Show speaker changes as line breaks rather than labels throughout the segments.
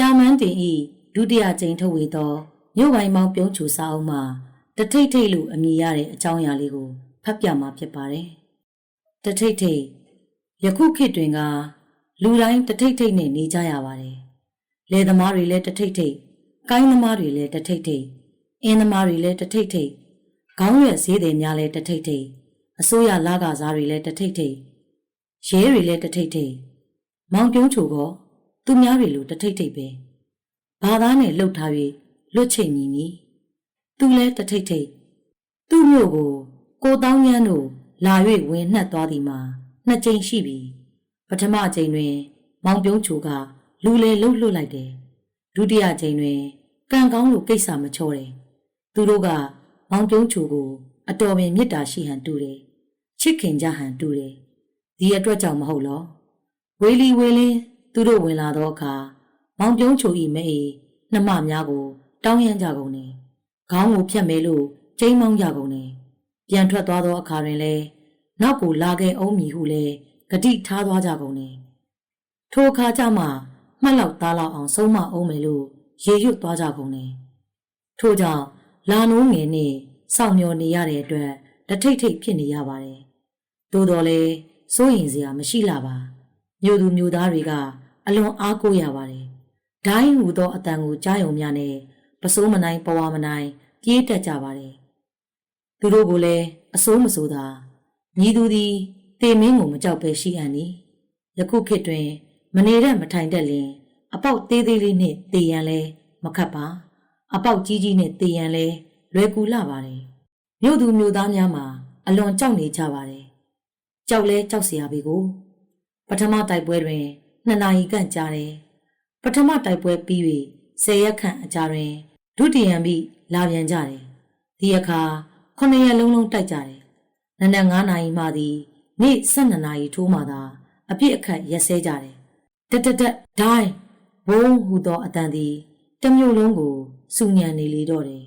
ရာမန်းတင်ဤဒုတိယကြိမ်ထုတ်ဝေသောမြို့ပိုင်းမောင်ပြုံးချူစာအုပ်မှာတထိတ်ထိတ်လို့အမည်ရတဲ့အကြောင်းအရာလေးကိုဖတ်ပြမှာဖြစ်ပါတယ်။တထိတ်ထိတ်ယခုခေတ်တွင်ကလူတိုင်းတထိတ်ထိတ်နဲ့နေကြရပါတယ်။လယ်သမားတွေလည်းတထိတ်ထိတ်ကိုင်းသမားတွေလည်းတထိတ်ထိတ်အင်းသမားတွေလည်းတထိတ်ထိတ်ခေါင်းရွက်ဈေးတွေများလည်းတထိတ်ထိတ်အစိုးရလာကစားတွေလည်းတထိတ်ထိတ်ရဲတွေလည်းတထိတ်ထိတ်မောင်ပြုံးချိုက သူများတွေလိုတထိတ်ထိတ်ပဲဘာသားနဲ့လှုပ်ထား၍လွတ်ချိတ်ညီနီသူလည်းတထိတ်ထိတ်သူ့မြို့ကိုကိုတောင်းညမ်းတို့လာ၍ဝင်နှက်သွားသည်မှာနှစ်ကြိမ်ရှိပြီပထမကြိမ်တွင် မောင်ပြုံးချိုကလူလေလှုပ်လွတ်လိုက်တယ်ဒုတိယကြိမ်တွင်ကံကောင်းလို့ကိစ္စမချောတယ်သူတို့ကမောင်ပြုံးချိုကိုအတော်ပင်မေတ္တာရှိဟန်တူတယ်ချစ်ခင်ကြဟန်တူတယ်ဒီအတွက်ကြောင့်မဟုတ်လောဝေလီဝေလင်း သူတို့ဝင်လာသောအခါမောင်ပြုံးချိုဤမဲအေနှမများကို တောင်းရမ်းကြကုန်တယ်ခေါင်းကိုဖြတ်မဲလို့ကျိမ်းမောင်းကြကုန်တယ်ပြန်ထွက်သွားသောအခါတွင်လည်းနောက်ကိုလာခဲ့အောင်မည်ဟုလည်းဂတိထားသွားကြကုန်တယ်ထိုအခါကျမှမှတ်လောက်သားလောက်အောင်ဆုံးမအောင်မယ်လို့ရေရွတ်သွားကြကုန်တယ်ထို့ကြောင့်လာနိုးငယ်နဲ့စောင့်မျှော်နေရတဲ့အတွက်တထိတ်ထိတ်ဖြစ်နေရပါတယ်သို့တော်လည်းစိုးရင်စရာမရှိလာပါမြို့သူမြို့သားတွေက အလွန်အားကိုးရပါတယ်ဒိုင်းဟူသောအတန်ကိုကြားယုံများနဲ့ပစိုးမနိုင်ပဝါမနိုင်ပြေးတက်ကြပါတယ်သူတို့ကိုလည်းအစိုးမစိုးသာညီသူသည်တေမင်းကိုမကြောက်ပဲရှိအံ့နီယခုခေတ်တွင် မနေတဲ့မထိုင်တတ်လင်အပေါက်သေးသေးလေးနဲ့တေရန်လဲမခတ်ပါ အပေါက်ကြီးကြီးနဲ့တေရန်လဲလွယ်ကူလာပါတယ်မြို့သူမြို့သားများမှာအလွန်ကြောက်နေကြပါတယ်ကြောက်လဲကြောက်เสียပါကို ပထမတိုက်ပွဲတွင် နှစ်နာရီခန့်ကြာတယ်ပထမတိုက်ပွဲပြီး၍ဆယ်ရက်ခန့်အကြာတွင်ဒုတိယံပြီးလာပြန်ကြတယ်ဒီအခါခုနှစ်ရက်လုံးလုံးတိုက်ကြတယ်နနက်9နာရီမှသည်နေ့12နာရီထိုးမှသာအပြစ်အခတ်ရက်စဲကြတယ်တက်တက်တက်ဒိုင်းဘုံဟူသောအတန်သည်တမျိုးလုံးကိုစူညံနေလေတော့တယ်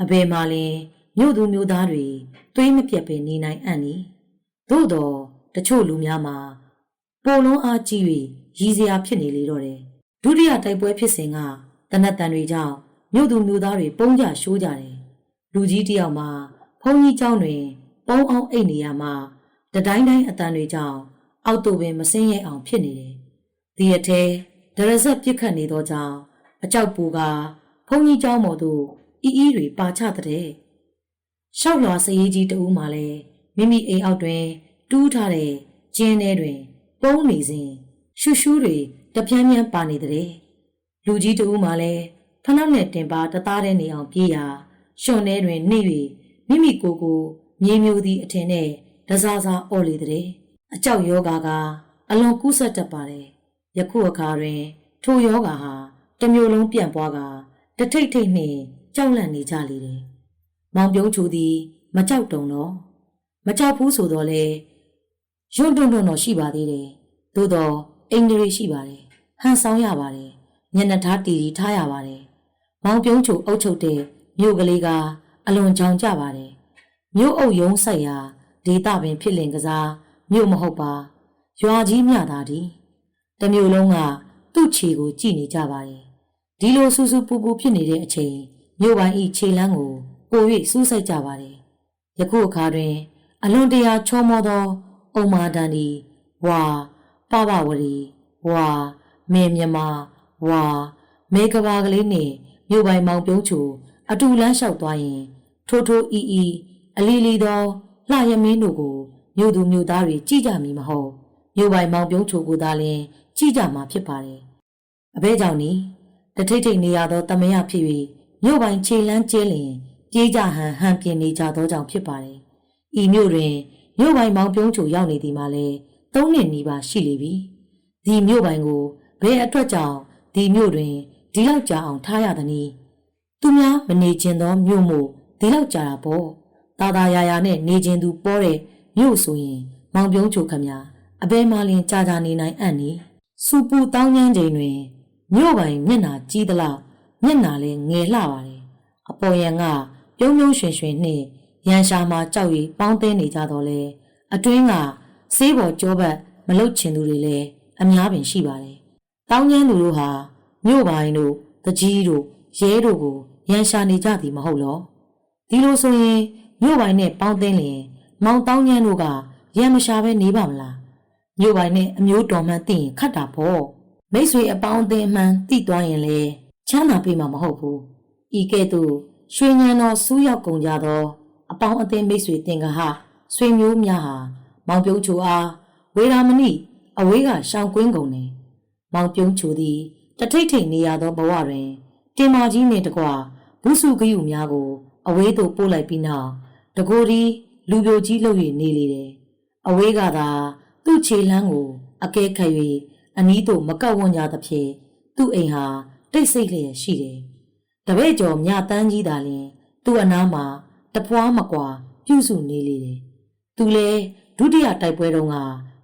အဘယ်မှလင်မြို့သူမြို့သားတွေသွေးမပြတ်ပဲနေနိုင်အံ့နီသို့တော့တချို့လူများမှာ ပိုလုံးအားကြီး၍ရည်စရာဖြစ်နေလေတော့တယ်ဒုတိယတိုက်ပွဲဖြစ်စဉ်ကတနတ်တန်တွေကြောင့်မြို့သူမြို့သားတွေပုံကြရှိုးကြတယ်လူကြီးတယောက်မှာဘုန်းကြီးเจ้าတွင် ပုံအောင်အိတ်နေရမှာတတိုင်းတိုင်းအတန်တွေကြောင့်အောက်တူပင်မစင်းရဲအောင်ဖြစ်နေတယ်ဒီအထဲဒရဇက်ပြစ်ခတ်နေသောကြောင့်အကြောက်ပူကဘုန်းကြီးเจ้าမော်တို့အီအီတွေပါချတဲ့ရှောက်လွာစရေးကြီးတဦးမှလည်းမိမိအိမ်အောက်တွင် တူးထားတဲ့ကျင်းထဲတွင် ပုံနေစဉ်ရှူရှူးတွေတပြန်းပြန်းပါနေတဲ့လူကြီးတဦးမှလည်းဖနောက်နဲ့တင်ပါတသားတဲ့နေအောင်ပြေးရာရှင်ထဲတွင်နေ၍မိမိကိုယ်ကိုမြေမျိုးသည့်အထင်နဲ့တစားစားအော်လေတဲ့အကြောက်ယောဂါကအလွန်ကူးဆက်တတ်ပါတယ်ယခုအခါတွင် ထိုယောဂါဟာတမျိုးလုံးပြန့်ပွားကတထိတ်ထိတ်နှင့်ကြောက်လန့်နေကြလေတယ်မောင်ပြုံးချူသည် မကြောက်တုံတော့မကြောက်ဘူးဆိုတော့လေ ရွံ့တွန့်တွန့်တော့ရှိပါသေးတယ်သို့တော့အင်္ဂလိပ်ရှိပါတယ်ဟန်ဆောင်ရပါတယ်ညနေသားတီတီထားရပါတယ်မောင်ပြုံးချူအုပ်ချုပ်တဲ့မြို့ကလေးကအလွန်ကြောင်ကြပါတယ်မြို့အုပ်ယုံဆိုင်ရာဒေတာပင်ဖြစ်လင်ကစားမြို့မဟုတ်ပါရွာကြီးမြတာဒီတမျိုးလုံးကသူ့ခြေကိုကြည့်နေကြပါတယ်ဒီလိုစူးစူးပူပူဖြစ်နေတဲ့အချိန်မြို့ပိုင်းဤခြေလန်းကိုကို၍စူးစိုက်ကြပါတယ်ယခုအခါတွင် အလွန်တရာချောမောသော အုံမာတန်ဒီဝါပပဝရီဝါမေမြမဝါမေကဘာကလေးနှင့်မြို့ပိုင်မောင်ပြုံးချူအတူလန်းလျှောက်သွားရင်ထိုးထိုးအီအီအလီလီသောလှရမင်းတို့ကိုမြို့သူမြို့သားတွေကြည့်ကြမည်မဟုတ်မြို့ပိုင်မောင်ပြုံးချူကိုသာလျှင်ကြည့်ကြမှာဖြစ်ပါတယ်အဘဲကြောင့်နီတထိတ်ထိတ်နေရသောတမယဖြစ်၍မြို့ပိုင်ခြေလန်းကျဲလျင် ပြေးကြဟန်ဟန်ပြင်းနေကြသောကြောင့်ဖြစ်ပါတယ်ဤမြို့တွင် မြို့ပိုင်မောင်ပြုံးချူရောက်နေသည်မှာလဲသုံးနှစ်နီးပါးရှိလေပြီဒီမြို့ပိုင်ကိုဘယ်အတွက်ကြောင့်ဒီမြို့တွင်ဒီလောက်ကြာအောင်ထားရသနည်းသူများမနေခြင်းသောမြို့မို့ဒီလောက်ကြာတာပေါ့တာတာယာယာနဲ့နေခြင်းသူပေါ်တဲ့မြို့ဆိုရင် မောင်ပြုံးချိုခမညာအဘဲမလင်ကြာကြာနေနိုင်အံ့နီစူပူတောင်းကျမ်းချိန်တွင်မြို့ပိုင်မျက်နာကြီးသလောက်မျက်နာလည်းငယ်လှပါတယ်အပေါ်ယံကပြုံးပြုံးရွှင်ရွှင်နှင့် ရန်ရှာမှာကြောက်ရီပေါင်းသိနေကြတော့လေအတွင်းကဆေးပေါ်ကြောဘက်မလုတ်ချင်သူတွေလည်းအများပင်ရှိပါတယ်တောင်းကျမ်းသူတို့ဟာမြို့ပိုင်းတို့တကြီးတို့ရဲတို့ကိုရန်ရှာနေကြသည်မဟုတ်လောဒီလိုဆိုရင်မြို့ပိုင်းနဲ့ပေါင်းသင်းလျင်မောင်တောင်းညမ်းတို့ကရန်မရှာပဲနေပါမလားမြို့ပိုင်းနဲ့အမျိုးတော်မှန်းသိရင်ခတ်တာပေါ့မိတ်ဆွေအပေါင်းအသင်းအမှန်သိသွားရင်လေချမ်းသာပေးမှာမဟုတ်ဘူးဤကဲ့သို့ရွှေညံတော်စူးရောက်ကုန်ကြသော အပေါင်းအသင်းမိတ်ဆွေတင်ကဟဆွေမျိုးများဟာမောင်ပြုံးချိုအားဝေရာမဏိအဝေးကရှောင်းကွင်းကုန်နေမောင်ပြုံးချိုသည်တထိတ်ထိတ်နေရသောဘဝတွင်တင်မာကြီးနှင့်တကွဘုစုကယူများကို အဝေးသို့ပို့လိုက်ပြီးနောက်တကိုယ်ဒီလူပြိုကြီးလှုပ်၍နေလေတယ်အဝေးကသာသူ့ခြေလမ်းကိုအကဲခတ်၍အနီးသို့မကပ်ဝန်းကြသဖြင့်သူ့အိမ်ဟာတိတ်ဆိတ်လျက်ရှိတယ်တပည့်ကျော်မြတန်းကြီးသာလျှင်သူ့အနားမှာ တပွားမကွာပြုစုနေလေတယ်သူလည်းဒုတိယတိုက်ပွဲတုန်းက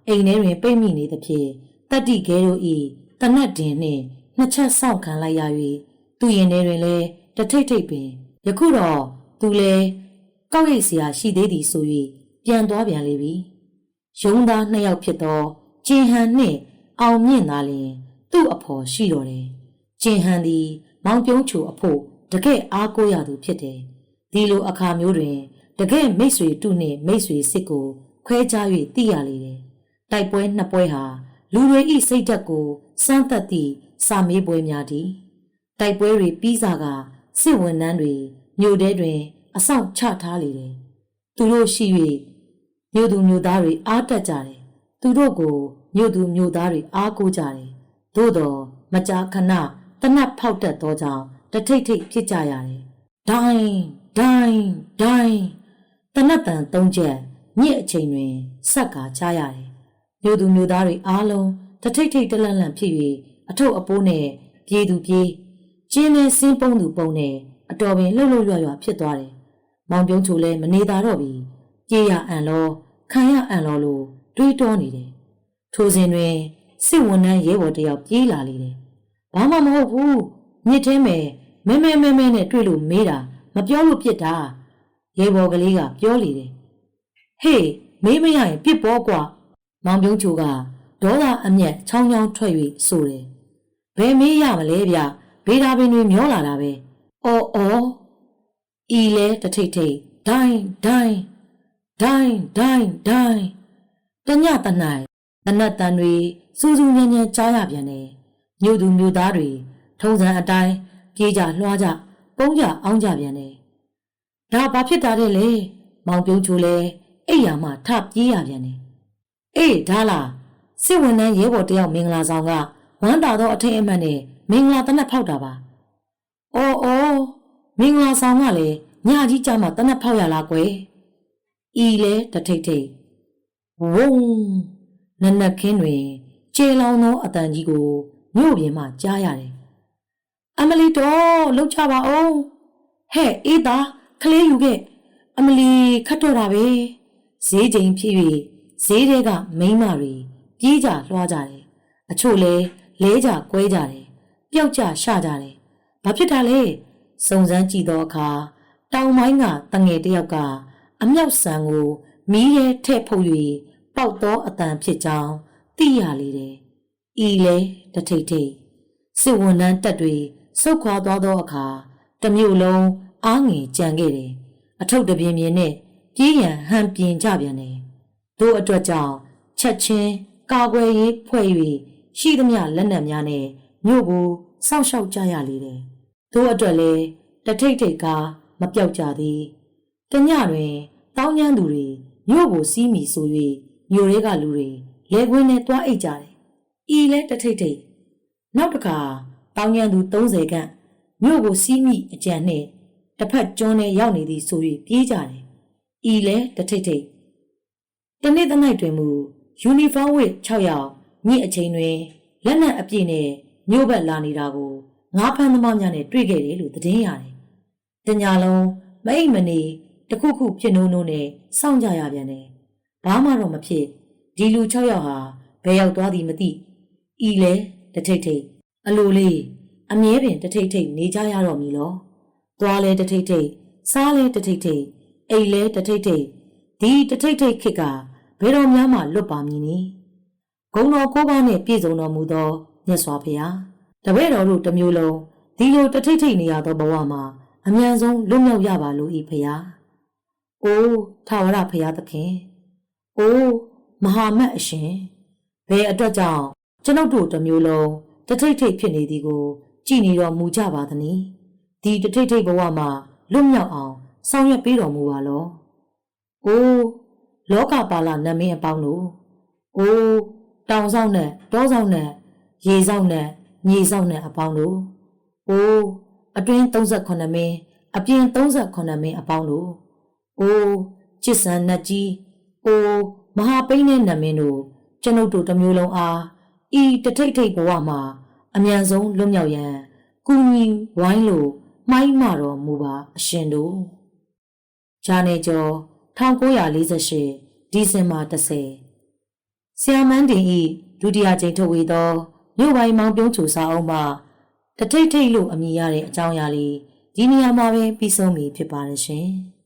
အိမ်ထဲတွင်ပိတ်မိနေသဖြင့်တတ္တိခဲတို့ဤတနတ်တင်နှင့်နှစ်ချက်ဆောက်ခံလိုက်ရ၍သူ့ရင်ထဲတွင်လည်းတထိတ်ထိတ်ပင်ယခုတော့သူလည်းကောက်ရိတ်စရာရှိသေးသည်ဆို၍ပြန်သွားပြန်လေပြီရုံးသားနှစ်ယောက်ဖြစ်သောကျင်ဟန်နှင့်အောင်မြင့်သာလျှင်သူ့အဖော်ရှိတော်တယ်ကျင်ဟန်သည် မောင်ပြုံးချိုအဖို့တကယ့်အားကိုးရသူဖြစ်တယ် ဒီလိုအခါမျိုးတွင်တကယ့်မိတ်ဆွေတုနှင့်မိတ်ဆွေစစ်ကိုခွဲခြား၍သိရလေတယ်တိုက်ပွဲနှစ်ပွဲဟာလူတွေဤစိတ်ဓာတ်ကိုစမ်းသပ်သည့်စာမေးပွဲများသည်တိုက်ပွဲတွေပြီးစားကစစ်ဝန်ထမ်းတွေမြို့ထဲတွင် အဆောင်ချထားလေတယ်သူတို့ရှိ၍မြို့သူမြို့သားတွေအားတက်ကြတယ်သူတို့ကိုမြို့သူမြို့သားတွေအားကိုးကြတယ်သို့တော်မကြာခဏတနတ်ဖောက်တတ်သောကြောင့်တထိတ်ထိတ်ဖြစ်ကြရတယ်ဒိုင်း ဒိုင်းဒိုင်းတနတ်တန်သုံးချက်ညစ်အချိန်တွင်ဆက်ကကြားရတယ်မြို့သူမြို့သားတွေအားလုံးတထိတ်ထိတ်တလန့်လန့်ဖြစ်၍အထုပ်အပိုးနဲ့ပြေးသူပြေးကျင်းနဲ့စင်းပုံးသူပုံးနဲ့အတော်ပင်လှုပ်လှုပ်ရွရွဖြစ်သွားတယ်။မောင်ပြုံးချိုလည်းမနေသာတော့ပြီ။ကြေးရအံလောခံရအံလောလို့တွေးတောနေတယ်။ထိုစဉ်တွင်စစ်ဝန်ထမ်းရဲဘော်တယောက်ပြေးလာလေတယ်။ဘာမှမဟုတ်ဘူး။မြစ်ထဲမယ်မဲမဲမဲမဲနဲ့တွေ့လို့မေးတာ မပြောလို့ပြစ်တာ။ရဲဘော်ကလေးကပြောလေတယ်။ဟေးမေးမရရင်ပြစ်ပေါ်ကွာ။မောင်ပြုံးချိုကဒေါသအမျက်ချောင်းချောင်းထွက်၍ဆိုတယ်။ဘယ်မေးရမလဲဗျ။ဘေးဒါပင်တွေမျောလာတာပဲ။အော်အော်ဤလဲတထိတ်ထိတ်ဒိုင်းဒိုင်းဒိုင်းဒိုင်းဒိုင်းတညတနိုင်တနတ်တန်တွေစူးစူးညံ့ညံ့ကြားရပြန်တယ်။မြို့သူမြို့သားတွေထုံစံအတိုင်းပြေးကြလွှားကြ ပုန်းကြအောင်းကြပြန်တယ်။ဒါဘာဖြစ်တာလဲလေမောင်ပြုံးချိုလဲအိယာမှထပြေးရပြန်တယ်။အေးဒါလားစစ်ဝန်ထမ်းရဲဘော်တယောက်မင်္ဂလာဆောင်ကဝမ်းတာသောအထင်အမှန်နဲ့မင်္ဂလာတနတ်ဖောက်တာပါ။အော်အော်မင်္ဂလာဆောင်ကလည်းညကြီးကြမှာတနတ်ဖောက်ရလားကွယ်။ဤလဲတထိတ်ထိတ်ဝုန်းနနက်ခင်းတွင်ကျေလောင်သောအတန်ကြီးကိုမြို့ပြင်မှကြားရတယ်။ အမလီတော့လှုပ်ချပါအောင်။ဟဲ့အေးသားကလေးယူခဲ့အမလီခတ်တော့တာပဲ။ဈေးချိန်ဖြစ်၍ဈေးထဲကမိန်းမတွေပြေးကြလွှားကြတယ်။အချို့လဲလဲကြကွဲကြတယ်။ပျောက်ကြရှကြတယ်။ဘာဖြစ်တာလဲ။စုံစမ်းကြည့်သောအခါတောင်ပိုင်းကတငယ်တယောက်ကအမြောက်ဆန်ကိုမီးရဲထည့်ဖုတ်၍ပေါက်သောအတန်ဖြစ်ကြောင်းသိရလေတယ်။ဤလဲတထိတ်ထိတ်စစ်ဝန်ထမ်းတက်တွေ စုတ်ခွာသွားသောအခါတမျိုးလုံးအားငယ်ကြံခဲ့တယ်။အထုပ်တပြင်းပြင်းနဲ့ပြေးရန်ဟန်ပြင်းကြပြန်တယ်။တို့အတွက်ကြောင့်ချက်ချင်းကာကွယ်ရေးဖွဲ့၍ရှိသမျှလက်နက်များနဲ့မြို့ကိုစောင့်ရှောက်ကြရလေတယ်။တို့အတွက်လည်းတထိတ်ထိတ်ကမပြောက်ကြသည်။တညတွင်တောင်းကျမ်းသူတွေမြို့ကိုစီးမိဆို၍မြို့ရဲကလူတွေလဲခွင်းနဲ့တွားအိတ်ကြတယ်။ဤလဲတထိတ်ထိတ်နောက်တစ်ခါ တောင်းကျမ်းသူ30ခန့်မြို့ကိုစီးမိအကြံနဲ့တစ်ဖက်ကျွန်းထဲရောက်နေသည်ဆို၍ပြေးကြတယ်။ဤလဲတထိတ်ထိတ်တနေ့တနိုက်တွင်မူယူနီဖောင်းဝတ်6ယောက်ညအချိန်တွင်လက်နက်အပြည့်နဲ့မြို့ဘက်လာနေတာကိုငါးဖမ်းသမားများနဲ့တွေ့ခဲ့တယ်လို့သတင်းရတယ်။တညာလုံးမအိမ်မနေတခုခုဖြစ်နိုးနိုးနဲ့စောင့်ကြရပြန်တယ်။ဘာမှတော့မဖြစ်ဒီလူ6ယောက်ဟာဘယ်ရောက်သွားသည်မသိ။ဤလဲတထိတ်ထိတ် အလိုလေးအမြဲပင်တထိတ်ထိတ်နေကြရတော့မည်လော။သွားလဲတထိတ်ထိတ်စားလဲတထိတ်ထိတ်အိမ်လဲတထိတ်ထိတ်ဒီတထိတ်ထိတ်ခစ်ကဘယ်တော်များမှလွတ်ပါမည်နီဂုံတော်ကိုးပါးနှင့်ပြည့်စုံတော်မူသောမြတ်စွာဘုရားတတပည့်တော်တို့တစ်မျိုးလုံးဒီလိုတထိတ်ထိတ်နေရသောဘဝမှာအမြန်ဆုံးလွတ်မြောက်ရပါလို့ဤဖရာ။အိုးထာဝရဖရာသခင်။အိုးမဟာမတ်အရှင်ဘယ်အတွက်ကြောင့်ကျွန်ုပ်တို့တစ်မျိုးလုံး တထိတ်ထိတ်ဖြစ်နေသည်ကိုကြည်နေတော်မူကြပါသနည်း။ဒီတထိတ်ထိတ်ဘဝမှာလွတ်မြောက်အောင်ဆောင်ရွက်ပေးတော်မူပါလော။အိုးလောကပါလနတ်မင်းအပေါင်းတို့အိုးတောင်ဆောင်နဲ့တောဆောင်နဲ့ရေဆောင်နဲ့မြေဆောင်နဲ့အပေါင်းတို့အိုးအတွင်း38မင်းအပြင်38မင်းအပေါင်းတို့အိုးချစ်စံနတ်ကြီးအိုးမဟာပိန်းနဲ့နတ်မင်းတို့ကျွန်ုပ်တို့တစ်မျိုးလုံးအား ဤတထိတ်ထိတ်ဘဝမှာအမြန်ဆုံးလွတ်မြောက်ရန်ကုညီဝိုင်းလို့မှိုင်းမတော်မူပါအရှင်တို့ဂျာနေကျော်1948ဒီဇင်ဘာ10ဆီယမန်တင်ဤဒုတိယကြိမ်ထုတ်ဝေသောမြို့ပိုင်းမောင်ပြုံးချူစာအုပ်မှတထိတ်ထိတ်လို့အမည်ရတဲ့အကြောင်းအရာလေးဒီနေရာမှာပဲပြီးဆုံးပြီဖြစ်ပါတယ်ရှင်။